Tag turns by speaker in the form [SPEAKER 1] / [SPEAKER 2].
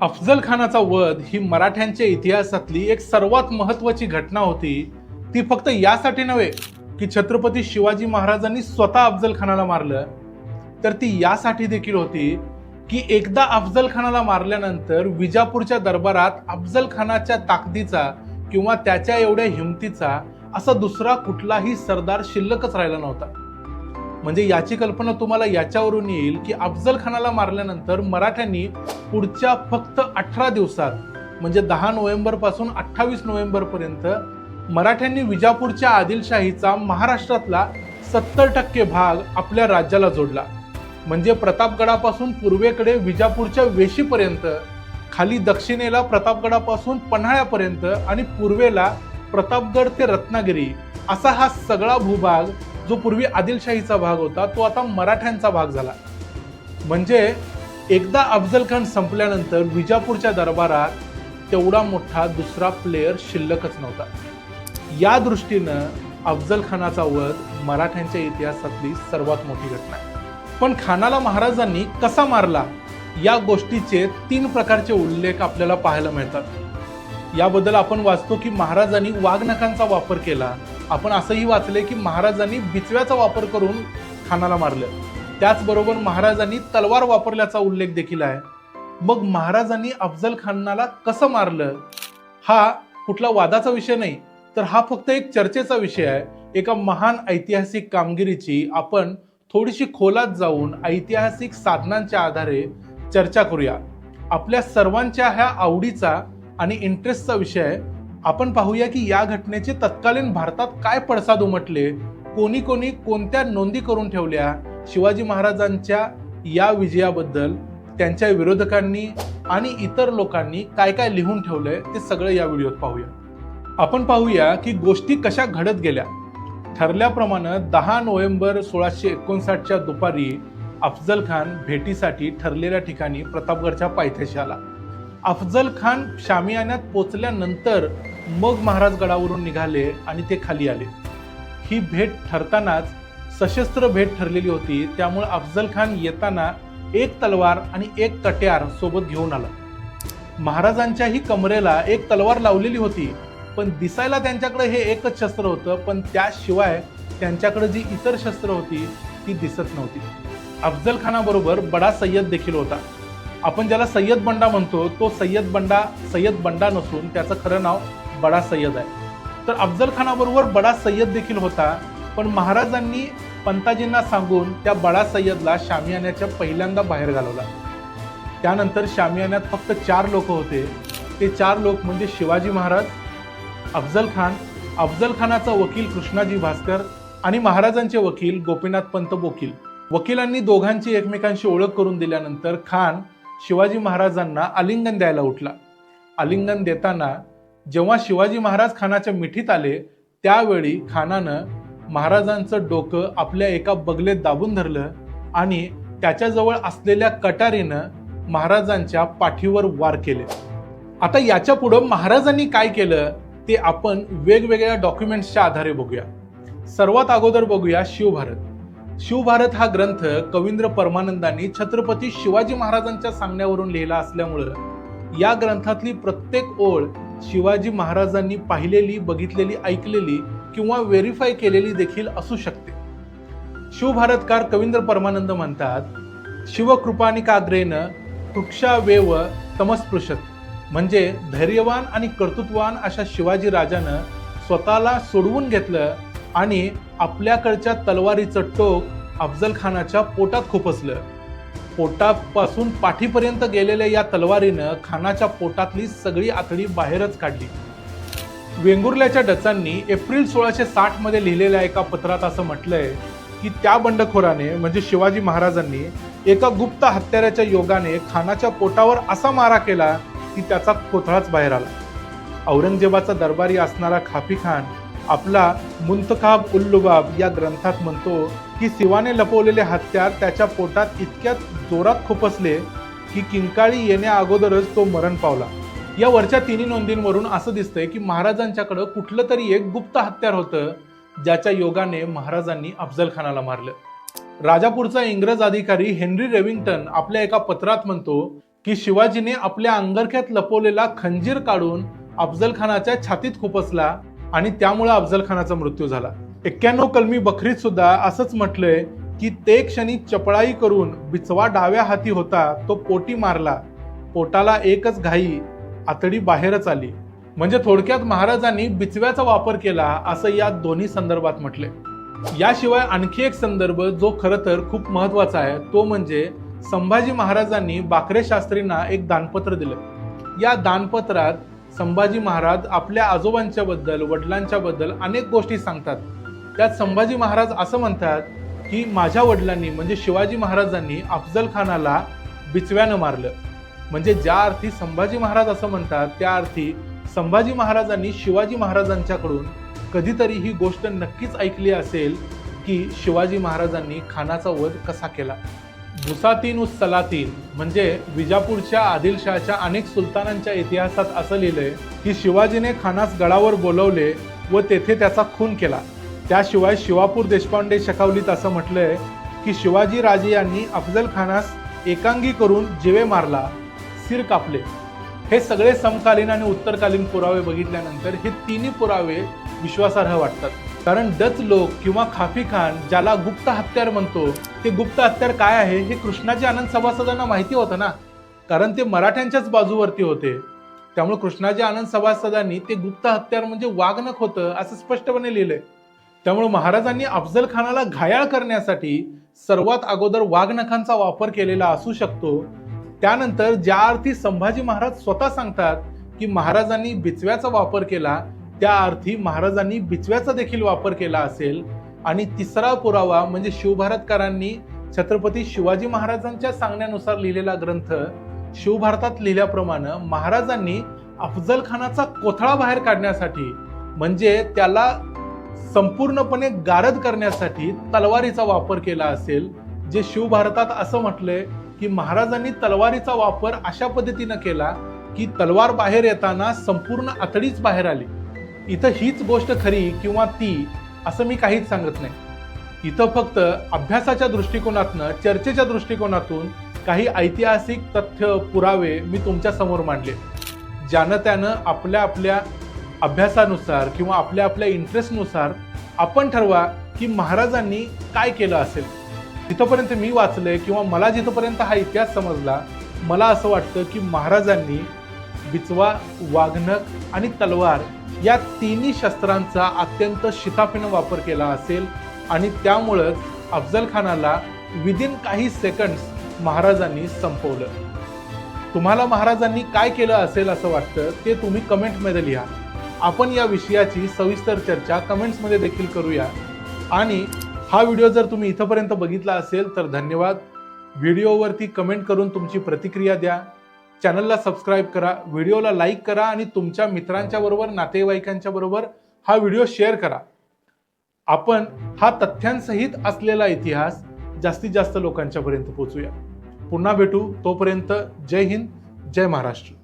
[SPEAKER 1] अफजल खानाचा वध ही मराठ्यांच्या इतिहासातली एक सर्वात महत्वाची घटना होती. ती फक्त यासाठी नव्हे की छत्रपती शिवाजी महाराजांनी स्वतः अफजल खानाला मारलं. तर ती यासाठी देखील होती की एकदा अफजल खानाला मारल्यानंतर विजापूरच्या दरबारात अफजल खानाच्या ताकदीचा किंवा त्याच्या एवढ्या हिमतीचा असा दुसरा कुठलाही सरदार शिल्लकच राहिला नव्हता. म्हणजे याची कल्पना तुम्हाला याच्यावरून येईल की अफजल खानाला मारल्यानंतर मराठ्यांनी पुढच्या फक्त अठरा दिवसात म्हणजे दहा नोव्हेंबरपासून अठ्ठावीस नोव्हेंबर पर्यंत मराठ्यांनी विजापूरच्या आदिलशाहीचा महाराष्ट्रातला सत्तर टक्के भाग आपल्या राज्याला जोडला. म्हणजे प्रतापगडापासून पूर्वेकडे विजापूरच्या वेशीपर्यंत खाली दक्षिणेला प्रतापगडापासून पन्हाळ्यापर्यंत आणि पूर्वेला प्रतापगड ते रत्नागिरी असा हा सगळा भूभाग जो पूर्वी आदिलशाहीचा भाग होता तो आता मराठ्यांचा भाग झाला. म्हणजे एकदा अफजल खान संपल्यानंतर विजापूरच्या दरबारात तेवढा मोठा दुसरा प्लेयर शिल्लकच नव्हता. या दृष्टीनं अफजल खानाचा वध मराठ्यांच्या इतिहासातली सर्वात मोठी घटना आहे. पण खानाला महाराजांनी कसा मारला या गोष्टीचे तीन प्रकारचे उल्लेख आपल्याला पाहायला मिळतात. याबद्दल आपण वाचतो की महाराजांनी वाघनखांचा वापर केला आपण असंही वाचले की महाराजांनी बिचव्याचा वापर करून खानाला मारलं. त्याचबरोबर महाराजांनी तलवार वापरल्याचा उल्लेख देखील आहे. मग महाराजांनी अफजल खानाला कसं मारलं? हा कुठला वादाचा विषय नाही तर हा फक्त एक चर्चेचा विषय आहे. एका महान ऐतिहासिक कामगिरीची आपण थोडीशी खोलात जाऊन ऐतिहासिक साधनांच्या आधारे चर्चा करूया. आपल्या सर्वांच्या ह्या आवडीचा आणि इंटरेस्टचा विषय आहे. आपण पाहूया की या घटनेचे तत्कालीन भारतात काय पडसाद उमटले? कोणी कोणी कोणत्या नोंदी करून ठेवल्या? शिवाजी महाराजांच्या या विजयाबद्दल त्यांच्या विरोधकांनी आणि इतर लोकांनी काय काय लिहून ठेवलंय ते सगळं या व्हिडिओत पाहूया. आपण पाहूया की गोष्टी कशा घडत गेल्या. ठरल्याप्रमाणे दहा नोव्हेंबर सोळाशे एकोणसाठच्या दुपारी अफजल खान भेटीसाठी ठरलेल्या ठिकाणी प्रतापगडच्या पायथ्याशी आला. अफजल खान शामियान्यात पोचल्यानंतर मग महाराज गडावरून निघाले आणि ते खाली आले. ही भेट ठरतानाच सशस्त्र भेट ठरलेली होती. त्यामुळे अफजल खान येताना एक तलवार आणि एक कट्यार सोबत घेऊन आला. महाराजांच्याही कमरेला एक तलवार लावलेली होती. पण दिसायला त्यांच्याकडे हे एकच शस्त्र होतं. पण त्याशिवाय त्यांच्याकडे जी इतर शस्त्र होती ती दिसत नव्हती. अफजल खानाबरोबर बडा सय्यद देखील होता. आपण ज्याला सय्यद बंडा म्हणतो तो सय्यद बंडा सय्यद बंडा नसून त्याचं खरं नाव बडा सय्यद आहे. तर अफजल खानाबरोबर बडा सय्यद देखील होता. पण महाराजांनी पंताजींना सांगून त्या बडा सय्यदला शामियान्याच्या पहिल्यांदा बाहेर घालवला. त्यानंतर शामियान्यात फक्त चार लोक होते. ते चार लोक म्हणजे शिवाजी महाराज अफजल खान अफजल खानाचा वकील कृष्णाजी भास्कर आणि महाराजांचे वकील गोपीनाथ पंत बोकील. वकिलांनी दोघांची एकमेकांशी ओळख करून दिल्यानंतर खान शिवाजी महाराजांना आलिंगन द्यायला उठला. आलिंगन देताना जेव्हा शिवाजी महाराज खानाच्या मिठीत आले त्यावेळी खानानं महाराजांचं डोकं आपल्या एका बगलेत दाबून धरलं आणि त्याच्याजवळ असलेल्या कटारीनं महाराजांच्या पाठीवर वार केले. आता याच्या पुढं महाराजांनी काय केलं ते आपण वेगवेगळ्या डॉक्युमेंट्सच्या आधारे बघूया. सर्वात अगोदर बघूया शिवभारत. शिवभारत हा ग्रंथ कवींद्र परमानंदांनी छत्रपती शिवाजी महाराजांच्या सांगण्यावरून लिहिला असल्यामुळं या ग्रंथातली प्रत्येक ओळ शिवाजी महाराजांनी पाहिलेली बघितलेली ऐकलेली किंवा व्हेरीफाय केलेली देखील असू शकते. शिवभारतकार कवींद्र परमानंद म्हणतात शिवकृपानिकाग्रेन वृक्षावेव तमस्पृशत. म्हणजे धैर्यवान आणि कर्तृत्वान अशा शिवाजी राजानं स्वतःला सोडवून घेतलं आणि आपल्याकडच्या तलवारीचं टोक अफजल खानाच्या पोटात खुपसलं. पोटापासून पाठीपर्यंत गेलेल्या या तलवारीनं खानाच्या पोटातली सगळी आतडी बाहेरच काढली. वेंगुर्ल्याच्या डचांनी एप्रिल सोळाशे साठमध्ये लिहिलेल्या एका पत्रात असं म्हटलंय की त्या बंडखोराने म्हणजे शिवाजी महाराजांनी एका गुप्त हत्याराच्या योगाने खानाच्या पोटावर असा मारा केला की त्याचा कोथळाच बाहेर आला. औरंगजेबाचा दरबारी असणारा खाफी खान आपला मुंतखाब उल्लुबाब या ग्रंथात म्हणतो की शिवाने लपवलेले हत्यार त्याच्या पोटात इतक्यात जोरात खुपसले की किंकाळी येण्या अगोदरच तो मरण पावला. या वरच्या तिन्ही नोंदींवरून असं दिसतंय की महाराजांच्याकडं कुठलं तरी एक गुप्त हत्यार होतं ज्याच्या योगाने महाराजांनी अफजल खानाला मारलं. राजापूरचा इंग्रज अधिकारी हेनरी रेविंग्टन आपल्या एका पत्रात म्हणतो की शिवाजीने आपल्या अंगरख्यात लपवलेला खंजीर काढून अफजल खानाच्या छातीत खुपसला आणि त्यामुळे अफजल खानाचा मृत्यू झाला. एक्क्याण्णव कलमी बखरीत सुद्धा असंच म्हटलंय की ते क्षणी चपळाई करून बिचवा डाव्या हाती होता तो पोटी मारला. पोटाला एकच घाई आतडी बाहेरच आली. म्हणजे थोडक्यात महाराजांनी बिचव्याचा वापर केला असं या दोन्ही संदर्भात म्हटले याशिवाय आणखी एक संदर्भ जो खरं तर खूप महत्त्वाचा आहे तो म्हणजे संभाजी महाराजांनी बाकरे शास्त्रींना एक दानपत्र दिलं. या दानपत्रात संभाजी महाराज आपल्या आजोबांच्या बद्दल वडिलांच्या बद्दल अनेक गोष्टी सांगतात. त्यात संभाजी महाराज असं म्हणतात की माझ्या वडिलांनी म्हणजे शिवाजी महाराजांनी अफजल खानाला बिचव्यानं मारलं. म्हणजे ज्या अर्थी संभाजी महाराज असं म्हणतात त्या अर्थी संभाजी महाराजांनी शिवाजी महाराजांच्याकडून कधीतरी ही गोष्ट नक्कीच ऐकली असेल की शिवाजी महाराजांनी खानाचा वध कसा केला. भुसातीन उस सलातीन म्हणजे विजापूरच्या आदिलशहाच्या अनेक सुलतानांच्या इतिहासात असं लिहिलंय की शिवाजीने खानास गडावर बोलवले व तेथे त्याचा खून केला. त्याशिवाय शिवापूर देशपांडे शकावलीत असं म्हटलंय की शिवाजी राजे यांनी अफजल खानास एकांगी करून जिवे मारला सिर कापले. हे सगळे समकालीन आणि उत्तरकालीन पुरावे बघितल्यानंतर हे तिन्ही पुरावे विश्वासार्ह वाटतात. कारण डच लोक किंवा खाफी खान ज्याला गुप्त हत्यार म्हणतो ते गुप्त हत्यार काय आहे हे कृष्णाचे आनंद सभासदांना माहिती होतं ना? कारण ते मराठ्यांच्याच बाजूवरती होते. त्यामुळे कृष्णाजी आनंद सभासदांनी ते गुप्त हत्यार म्हणजे वागणक होतं असं स्पष्टपणे लिहिलंय. त्यामुळे महाराजांनी अफजल खानाला घायाळ करण्यासाठी सर्वात अगोदर वाघनखांचा वापर केलेला असू शकतो. त्यानंतर ज्या अर्थी संभाजी महाराज स्वतः सांगतात की महाराजांनी बिचव्याचा वापर केला त्या अर्थी महाराजांनी बिचव्याचा देखील वापर केला असेल. आणि तिसरा पुरावा म्हणजे शिवभारतकारांनी छत्रपती शिवाजी महाराजांच्या सांगण्यानुसार लिहिलेला ग्रंथ शिवभारतात लिहिल्याप्रमाणे महाराजांनी अफजल खानाचा कोथळा बाहेर काढण्यासाठी म्हणजे त्याला संपूर्णपणे गारद करण्यासाठी तलवारीचा वापर केला असेल. जे शिवभारतात असं म्हटलंय की महाराजांनी तलवारीचा वापर अशा पद्धतीनं केला की तलवार बाहेर येताना संपूर्ण आतडीच बाहेर आली. इथं हीच गोष्ट खरी किंवा ती असं मी काहीच सांगत नाही. इथं फक्त अभ्यासाच्या दृष्टिकोनातनं चर्चेच्या दृष्टिकोनातून काही ऐतिहासिक तथ्य पुरावे मी तुमच्यासमोर मांडले. ज्यानं त्यानं आपल्या आपल्या अभ्यासानुसार किंवा आपल्या आपल्या इंटरेस्टनुसार आपण ठरवा की महाराजांनी काय केलं असेल. जिथंपर्यंत मी वाचलंय किंवा मला जिथंपर्यंत हा इतिहास समजला मला असं वाटतं की महाराजांनी बिचवा वाघनक आणि तलवार या तिन्ही शस्त्रांचा अत्यंत शिताफीनं वापर केला असेल आणि त्यामुळंच अफजल खानाला विदिन काही सेकंड्स महाराजांनी संपवलं. तुम्हाला महाराजांनी काय केलं असेल असं वाटतं ते तुम्ही कमेंटमध्ये लिहा. आपण या विषयाची सविस्तर चर्चा कमेंट्समध्ये देखील करूया. आणि हा व्हिडिओ जर तुम्ही इथंपर्यंत बघितला असेल तर धन्यवाद. व्हिडिओवरती कमेंट करून तुमची प्रतिक्रिया द्या. चॅनलला सबस्क्राईब करा व्हिडिओला लाईक करा आणि तुमच्या मित्रांच्या बरोबर नातेवाईकांच्या बरोबर हा व्हिडिओ शेअर करा. आपण हा तथ्यांसहित असलेला इतिहास जास्तीत जास्त लोकांच्या पर्यंत पोहोचूया. पुन्हा भेटू तोपर्यंत जय हिंद जय महाराष्ट्र.